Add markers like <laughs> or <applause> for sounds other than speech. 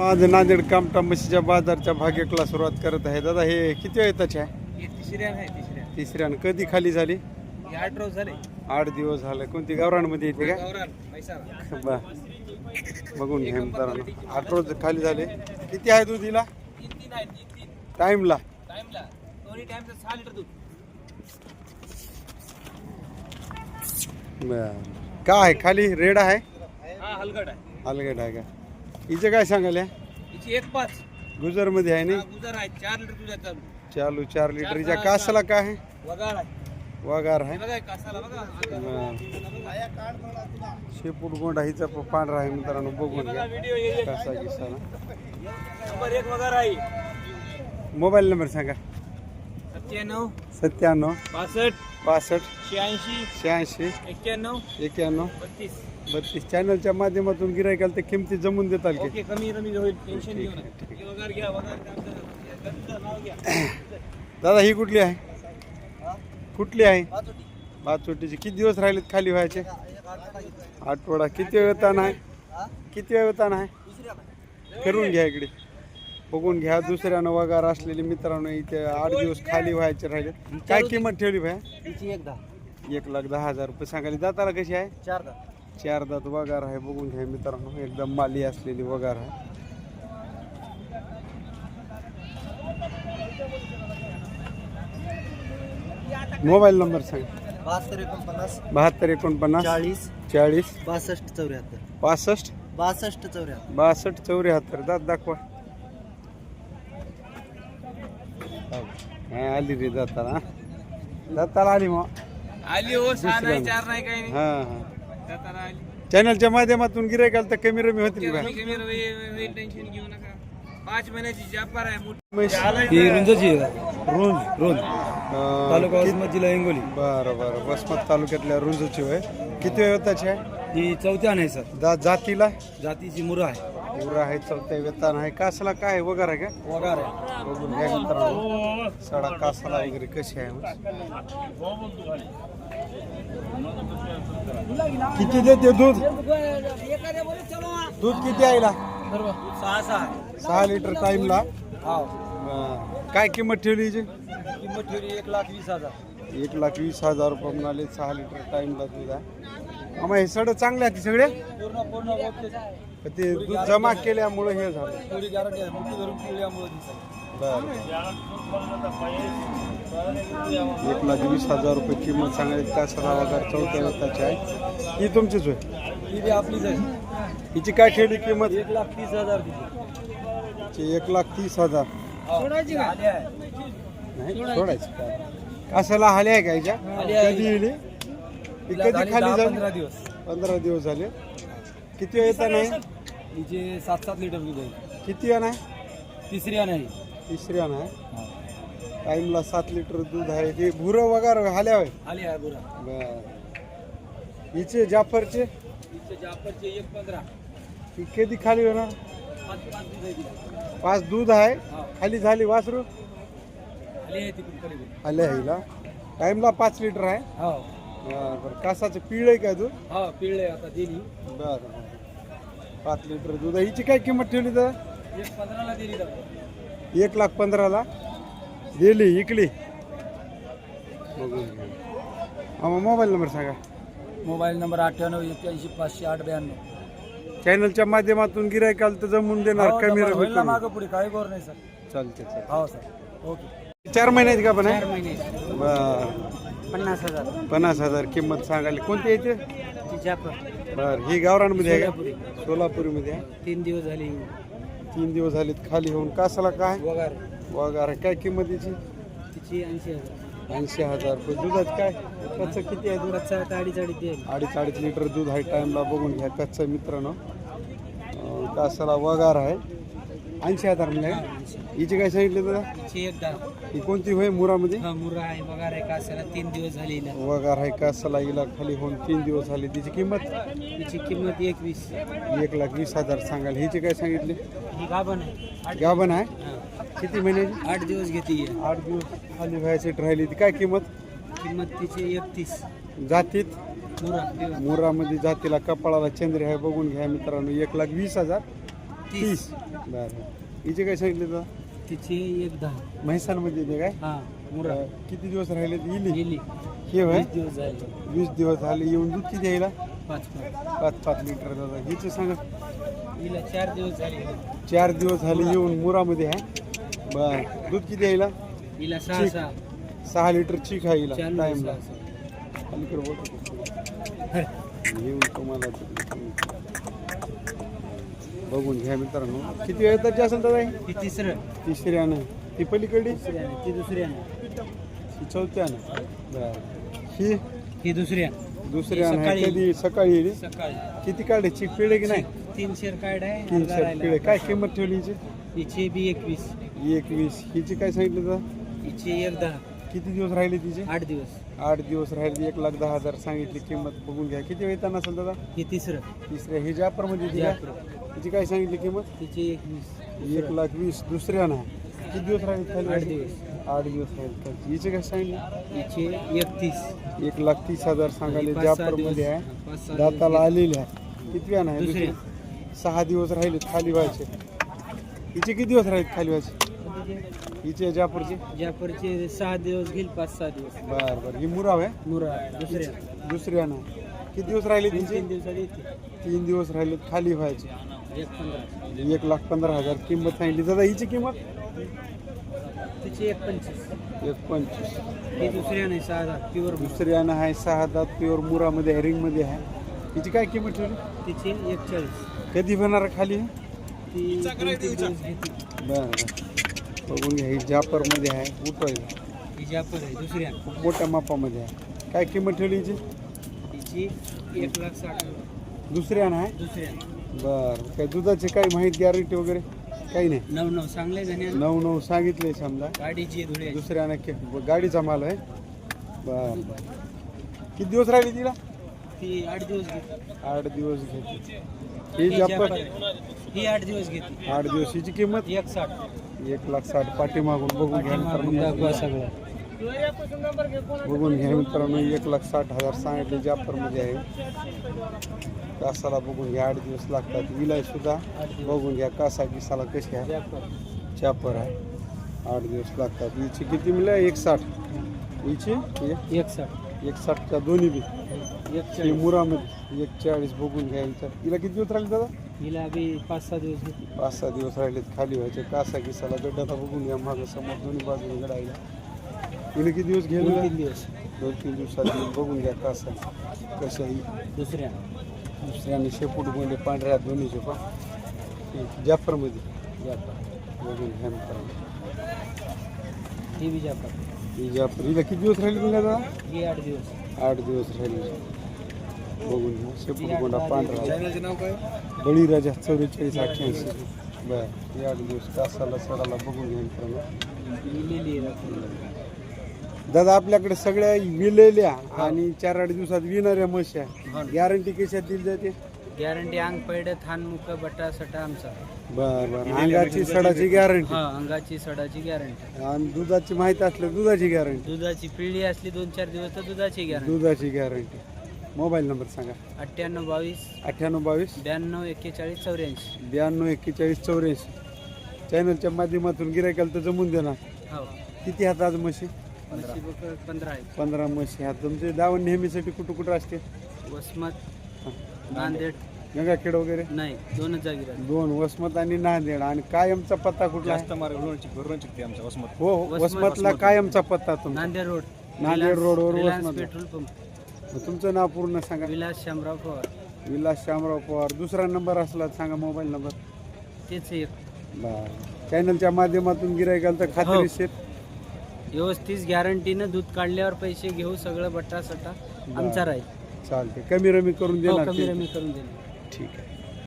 आज नांदेड कामटा म्हशीच्या बाजारच्या भाग्यकला सुरुवात करत आहे. दादा हे किती आहे हे तिसऱ्या आहे तिसऱ्या. तिसऱ्यानं कधी खाली झाली? हे आठ रोज झाले. आठ दिवस झाले. कोणती? गावरानमध्ये येते का? बा. बघून घ्या मित्रांनो आठ रोज खाली झाले. किती आहे दूध हिला तीन तीन आहे तीन तीन टाइमला टाइमला दोन्ही टाइमचं सहा लिटर दूध. बर. काय आहे? खाली रेड आहे? हा हलगड आहे. अलगड आहे का? हिचं काय सांगायला? हिची एक पाच. गुजरमध्ये आहे हा, नाही गुजर आहे. चार लिटर दूध आहे चालू. चालू चार लिटर हिच्या कासाला काय आहे? वगार आहे. वगार हे आहे बघा. हे कासाला बघा. बर. शेपूट गोंडा हिचा प- पांढरा आहे मित्रांनो बघून घ्या. व्हिडिओ कसा किसाला नंबर एक वगार आहे. मोबाईल नंबर सांगा. सत्त्याण्णव सत्त्याण्णव पासष्ट पासष्ट. शहाऐंशी. शहाऐंशी. एक्क्याण्णव. एक्याण्णव बत्तीस. बत्तीस. चॅनलच्या माध्यमातून गिरायकाला ते किमती जमून देताल की? ओके कमी कमी होईल. टेन्शन घेऊ ठीक आहे, नका. हे वगार घ्या वगार घ्या आमचं नाव घ्या. <coughs> दादा ही कुठली आहे? कुठली आहे? पाचोटीची किती दिवस राहिलेत खाली व्हायचे? आठवडा किती वेळ ताण आहे? किती वेळ ताण आहे? करून घ्या इकडे. बघून घ्या दुसऱ्यानं वगार असलेले मित्रांनो इथे आठ दिवस खाली व्हायचे राहिले. काय किंमत ठेवली भाया? तिची एक दहा. एक लाख दहा हजार रुपये सांगायला. दाताला कशी आहे? चार दहा चार दात वगार आहे. बघून घ्या मित्रांनो एकदम माली असलेली वगार आहे. मोबाईल नंबर सांग. बहात्तर एकोणपन्नास. बहात्तर एकोणपन्नास. चाळीस. चाळीस. बासष्ट चौऱ्याहत्तर. पासष्ट बासष्ट चौऱ्याहत्तर. बासष्ट चौऱ्याहत्तर. दात दाखवा. हा, आली रे दाताला दाताला आली मग आली हो सहा नाही. चार नाही काही नाही हा हा आली चॅनलच्या माध्यमातून गिरायकाल तर कमी रमी होतील का टेन्शन घेऊ नका पाच महिन्याची व्यापार आहे मोठी म्हैस- रुंजची रुंज रुंज अं, तालुका कित- वसमत जिल्हा हिंगोली बरं बरं वसमत तालुक्यातल्या रुंजची होय किती वेताची आहे ही चौथ्या नाही सर दा जातीला जातीची मुरा आहे पुरा आहे चौथ्या वेतान आहे. कासला काय वगैरे आहे का? वगार बघून घ्या मित्रांनो. सडा कासला वगैरे कशी आहे किती देते दूध? दूध किती आहे ला? सहा सहा सहा लिटर टाइमला हा काय किंमत ठेवली किंमत ठेवली एक लाख वीस हजार. एक लाख वीस हजार रुपये म्हणाले सहा लिटर टाइमला दूध आहे. आम्हा हे सड चांगले आहेत सगळे. पूर्ण पूर्ण ओके पण ते दूध जमा केल्यामुळे हे झालं. थोडी गॅरंटी आहे. मोठी धरून पिवळ्यामुळे दिसत बरं. एक लाख वीस हजार रुपये किंमत सांगायची का सहा हजार चौथ्या वेताची आहे. ही तुमचीच होय. ही बी आपलीच आहे. हिची काय ठेवली किंमत? एक लाख तीस हजार दिली. हिची एक लाख तीस हजार. सोडायची का? आली आहे. नाही सोडायची. कशाला हाले आहे का हिच्या? आली आहे. कधी ही तिला कधी झाली खाली दहा झाली. पंधरा दिवस. पंधरा दिवस झाले. किती येता नाही? हिचे सात सात लिटर दूध आहे. किती आहे तिसरी नाही. तिसऱ्या नाही. टाईमला सात लिटर दूध आहे. ते भुरं वगैरे हाल्या होय? आली आहे बुरा बर. हिचे जाफरचे? जाफरचे एक पंधरा. ही कधी खाली होणार? पाच पाच दूध आहे तिला. पाच दूध आहे? हा. खाली झाली वासरू? आली आहे तिकडून कधी आल्या हिला. टाईमला पाच लिटर आहे. हो. बरं बरं. कासाचं पिळ आहे का दूध? हो पिळले आता दिली. बरं पाच लिटर दूध आहे. हिची काय किंमत ठेवली तर? एक पंधराला दिली जातो एक लाख पंधराला. दिली इकली. बघून. हा मोबाईल नंबर सांगा. मोबाईल नंबर अठ्ठ्याण्णव एक्क्याऐंशी पाचशे आठ ब्याण्णव चॅनलच्या माध्यमातून गिरायकाल तर जमून देणार कमी रकमेत होईल ना कमी. मागं पुढे काही गोर नाही सर. चालते चालते हो सर. ओके. चार महिन्यात का पण चार आहे महिने बर. पन्नास हजार. पन्नास हजार किंमत सांगायला. कोणती येते बर ही गावरानमध्ये आहे सोलापुरी. का सोलापुरीमध्ये आहे? तीन दिवस झाले. तीन दिवस झालेत खाली होऊन. कासाला काय? वगार. वगैरे काय किंमतीची तिची ऐंशी हजार. ऐंशी हजार रुपये. दुधात काय? कच्चं किती आहे कच्चा अडीच अडीच अडीच अडीच लिटर दूध आहे. टाईमला बघून घ्या कच्चं मित्रांनो. कासाला वगार आहे. ऐंशी हजार म्हणजे? हिची काय सांगितलं दादा ही कोणती होय मुरामध्ये? हा मुरा आहे वगार आहे कासाला तीन दिवस झाले वगार आहे कासाला हिला खाली होऊन तीन दिवस झाले. तिची किंमत? तिची किंमत एकवीस. एक लाख वीस हजार सांगाल. हिची काय सांगितली? ही गाभण आहे. आठ गाभण आहे? हा. किती महिन्याची? आठ दिवस घेते. आठ दिवस खाली व्हायची राहिली ती काय किंमत? किंमत तिची एकतीस. जातीत? मुरा मुरामध्ये जातीला कपाळाला चंद्र आहे बघून घ्या मित्रांनो. एक लाख वीस हजार तीस. बरं. हिचे काय सांगितले तर? तिचे एक दहा. म्हैसाणमध्ये येते काय? हा मुरा. अं, किती दिवस राहिले गेली हे वीस दिवस झाले. वीस दिवस झाले. येऊन दूध किती यायला? पाच पाच. पाच पाच लिटर दादा. हिचं सांगा. हिला चार दिवस झाले. चार दिवस झाले येऊन मुरामध्ये आहे बर. दूध किती यायला? हिला सहा ठीक. सहा. सहा लिटर चीक आहे हिला चार टाइमला. सहा सहा. अलीकडे <laughs> बोलतो येऊन तुम्हाला बघून घ्या मित्रांनो. किती वेळ त्याची असेल ही? ही तिसरं. तिसऱ्यानं. ती पलीकडे तिसरी आहे ती दुसरी आहे ही चौथ्यानं. बर. ही? ही दुसरी आहे आहे सकाळी. कधी? सकाळी येईल. सकाळी. किती काढे चीक पिळे की नाही? तीन शेर कार्ड आहे तीन राहिला. पिळे. काय किंमत ठेवली हिची? हिचे बी एकवीस. एकवीस. हिची काय सांगितलं दादा हिचे एक दहा. किती दिवस राहिले तिचे? आठ दिवस. आठ दिवस राहिले एक लाख दहा हजार सांगितली किंमत बघून घ्या. किती वेळ असेल दादा? ही तिसरं. तिसऱ्या हे जापरमध्ये जाफर. काय? तिची काय सांगितली किंमत? तिचे एकवीस एक लाख वीस. दुसऱ्या ना. किती दिवस राहिले खाली? आठ दिवस. आठ दिवस राहिले खाली. हिचे काय सांगितले? हिचे एकतीस. एक लाख तीस हजार सांगाले पाच सहा जापरमध्ये दिवस. आहे. पाच सहा दाताला आलेले आहे किती वेळा आहे दुसऱ्या. दुसरी? सहा दिवस राहिले खाली व्हायचे. हिचे किती दिवस राहिले खाली व्हायचे? हिचे जापरचे जाफरचे? सहा दिवस घेईल पाच सहा दिवस. बर बर. ही मुराव आहे? मुरा दुसऱ्या दुसऱ्या ना. किती दिवस राहिले तीन तिचे तीन दिवसात येते. तीन दिवस राहिले खाली व्हायचे. एक पंधरा. एक लाख पंधरा हजार किंमत सांगितली. दादा हिची किंमत? तिचे एक पंचवीस. एक पंचवीस. ही दुसऱ्या नाही सहा दहा प्युअर दुसऱ्यानं आहे सहा दात प्युअर मुरामध्ये आहे रिंगमध्ये आहे. हिची काय किंमत ठेवली? तिचे एक चाळीस. कधी होणार खाली? ती दोन तीन दिवस घेते बरं बरं. बघून घ्या ही जापरमध्ये आहे उठवायला ही जाफर आहे दुसऱ्या खूप मोठ्या मापामध्ये आहे. काय किंमत ठेवली हिची? तिची एक लाख साठ दुसऱ्यानं आहे दुसऱ्या बरं काय दुधाची काही माहिती गॅरंटी वगैरे? काही नाही. नऊ नऊ चांगले झाले नऊ नऊ सांगितले समजा. गाडीची धुळे के गाडीचा माल आहे. बरं. बरं किती दिवस राहिले तिला? ती आठ दिवस घेते. आठ दिवस घेते. ही ही जापर. ही आठ दिवस घेते. आठ दिवस. हिची किंमत? एक साठ. एक लाख साठ पाठीमागून बघून घ्या मित्रांनो. बघून घ्या मित्रांनो एक लाख साठ हजार सांगितले जाफरमध्ये आहे. कासाला बघून घ्या आठ दिवस लागतात. विलाय सुद्धा बघून घ्या कासा किसाला कशी आहे. चापर आहे. आठ दिवस लागतात. हिची किती मिळाल्या एक साठ हिची एक- एक साठ एक साठच्या दोन्ही बी. ही चाळीस मुरामध्ये. एक चाळीस बघून घ्या हिच्या हिला किती दिवस राहिले दादा? हिला बी पाच सहा दिवस पाच सहा दिवस राहिलेत खाली व्हायचे. कासा किसाला गड्डाचा बघून घ्या. मागं समोर दोन्ही बाजूने गडायला. हिने किती दिवस दोन घेऊन तीन दिवस. दोन तीन दिवसात येऊन बघून घ्या कासा. कशा ही दुसऱ्या. दुसऱ्याने शेपूट गोंडे पांढऱ्या दोन्हीचे पण. हे जाफरमध्ये. जाफर. बघून घ्या मित्रांनो ही बी जाफर. ही जाफर. हिला किती दिवस राहिले दादा? ही आठ दिवस. आठ दिवस राहिले. बघून घ्या शेपूट गोंडा पांढरा. बळीराजा चौवेचाळीस अठ्ठ्याऐंशी. बर. आठ दिवस कासाला सडाला बघून घ्या मित्रांनो. दादा आपल्याकडे सगळ्या विलेल्या आणि चार आठ दिवसात विणाऱ्या म्हशी हो. गॅरंटी कशात दिली जाते? गॅरंटी अंग पैड थान मुक बटा सटा आमचा. बर बर. अंगाची सडाची गॅरंटी. हा अंगाची सडाची गॅरंटी. आणि दुधाची माहिती असलं दुधाची गॅरंटी. दुधाची पिढी असली दोन चार दिवस तर दुधाची गॅरंटी. दुधाची गॅरंटी. मोबाईल नंबर सांगा. अठ्ठ्याण्णव बावीस अठ्ठ्याण्णव बावीस ब्याण्णव एक्केचाळीस चौऱ्याऐंशी. ब्याण्णव एक्केचाळीस चौऱ्याऐंशी. चॅनलच्या माध्यमातून गिरायकाला तर जमून देणार. हो. किती हात आज म्हशी? म्हशी बकरं पंधरा आहेत. पंधरा म्हशी हात. तुमचे दावण नेहमीसाठी कुठं कुठं असते वसमत हा. नांदेड. गंगाखेड वगैरे? नाही दोनच जागी दोन वसमत आणि नांदेड. आणि कायमचा पत्ता कुठला आहे? हो हो, वसमत. वसमतला कायमचा पत्ता तुमचा. नांदेड रोड. नांदेड रोडवर वसमत. Petrol pump. तुमचं नाव पूर्ण सांगा. विलास शामराव पवार. विलास श्यामराव पवार. दुसरा नंबर असला तर सांगा मोबाईल नंबर. तेच एक. बरं. चॅनलच्या माध्यमातून गिरायकाल तर खात्रीशीर. व्यवस्थित गॅरंटीनं दूध काढल्यावर पैसे घेऊ सगळं बट्टा सट्टा. आमचा राहील. चालते कमी रमी करून हो, देणार कमी ते. रमी करून देणार. ठीक आहे.